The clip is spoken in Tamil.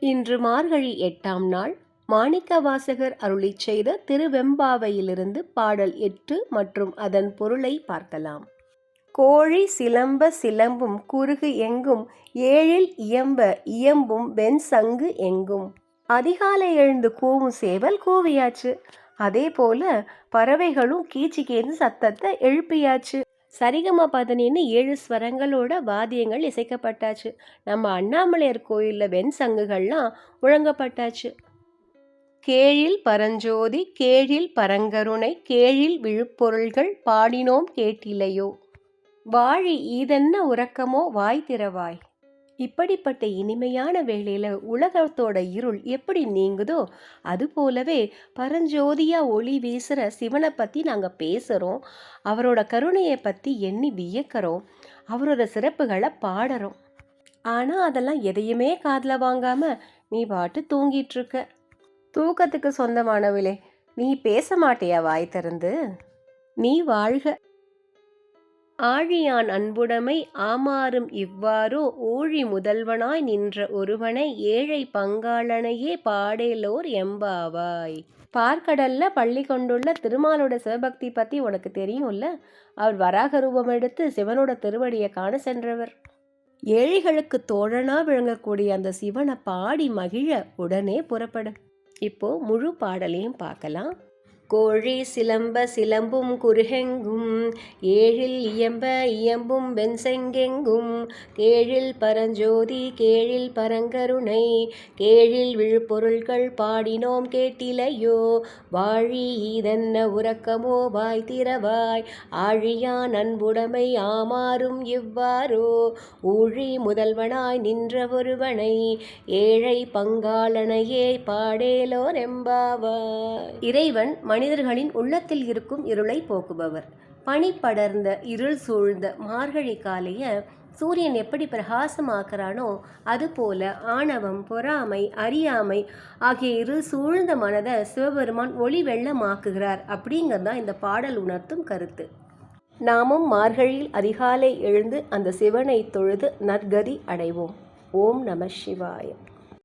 இன்று மார்கழி எட்டாம் நாள் மாணிக்கவாசகர் அருளி செய்த திருவெம்பாவையிலிருந்து பாடல் எட்டு மற்றும் அதன் பொருளை பார்க்கலாம். கோழி சிலம்ப சிலம்பும் குறுகு எங்கும் ஏழில் இயம்ப இயம்பும் வெண்சங்கு எங்கும். அதிகாலை எழுந்து கூவும் சேவல் கூவியாச்சு. அதே போல பறவைகளும் கீச்சிக்கேந்து சத்தத்தை எழுப்பியாச்சு. சரிகம பதனின்னு ஏழு ஸ்வரங்களோட வாத்தியங்கள் இசைக்கப்பட்டாச்சு. நம்ம அண்ணாமலையார் கோயிலில் வெண் சங்குகள்லாம் முழங்கப்பட்டாச்சு. கேழில் பரஞ்சோதி கேழில் பரங்கருணை கேழில் விழுப்பொருள்கள் பாடினோம் கேட்டிலையோ வாழி ஈதென்ன உறக்கமோ? வாய் திறவாய். இப்படிப்பட்ட இனிமையான வேளையில் உலகத்தோட இருள் எப்படி நீங்குதோ அது போலவே பரஞ்சோதியாக ஒளி வீசுகிற சிவனை பற்றி நாங்கள் பேசுகிறோம் அவரோட கருணையை பற்றி எண்ணி வியக்கிறோம். அவரோட சிறப்புகளை பாடுறோம். ஆனால் அதெல்லாம் எதையுமே காதில் வாங்காமல் நீ பாட்டு தூங்கிட்டுருக்க. தூக்கத்துக்கு சொந்தமானவளே நீ பேச மாட்டியா வாய் திறந்து? நீ வாழ்க. ஆழியான் அன்புடைமை ஆமாறும் இவ்வாறோ ஊழி முதல்வனாய் நின்ற ஒருவனை ஏழை பங்காளனையே பாடேலோர் எம்பாவாய். பார்க்கடல்ல பள்ளி கொண்டுள்ள திருமாலோட சிவபக்தி பத்தி உனக்கு தெரியும்ல? அவர் வராக ரூபம் எடுத்து சிவனோட திருவடியை காண சென்றவர். ஏழைகளுக்கு தோழனா விளங்கக்கூடிய அந்த சிவனை பாடி மகிழ உடனே புறப்படும் இப்போ முழு பாடலையும் பார்க்கலாம். கோழி சிலம்ப சிலம்பும் குருகெங்கும் ஏழில் இயம்ப இயம்பும் வெண்செங்கெங்கும் கேழில் பரஞ்சோதி கேழில் பரங்கருணை கேழில் விழுப்பொருள்கள் பாடினோம் கேட்டிலையோ வாழி இதென்ன உறக்கமோ வாய் திறவாய் ஆழியான் அன்புடைமை ஆமாறும் இவ்வாறோ ஊழி முதல்வனாய் நின்ற ஒருவனை ஏழை பங்காளனையே பாடேலோர் எம்பாவாய். இறைவன் மனிதர்களின் உள்ளத்தில் இருக்கும் இருளை போக்குபவர். பனி படர்ந்த இருள் சூழ்ந்த மார்கழி காலைய சூரியன் எப்படி பிரகாசமாக்குறானோ அதுபோல ஆணவம் பொறாமை அறியாமை ஆகிய இரு சூழ்ந்த மனதை சிவபெருமான் ஒளி வெள்ளமாக்குகிறார் அப்படிங்கிறது தான் இந்த பாடல் உணர்த்தும் கருத்து. நாமும் மார்கழியில் அதிகாலை எழுந்து அந்த சிவனை தொழுது நற்கதி அடைவோம். ஓம் நம சிவாயம்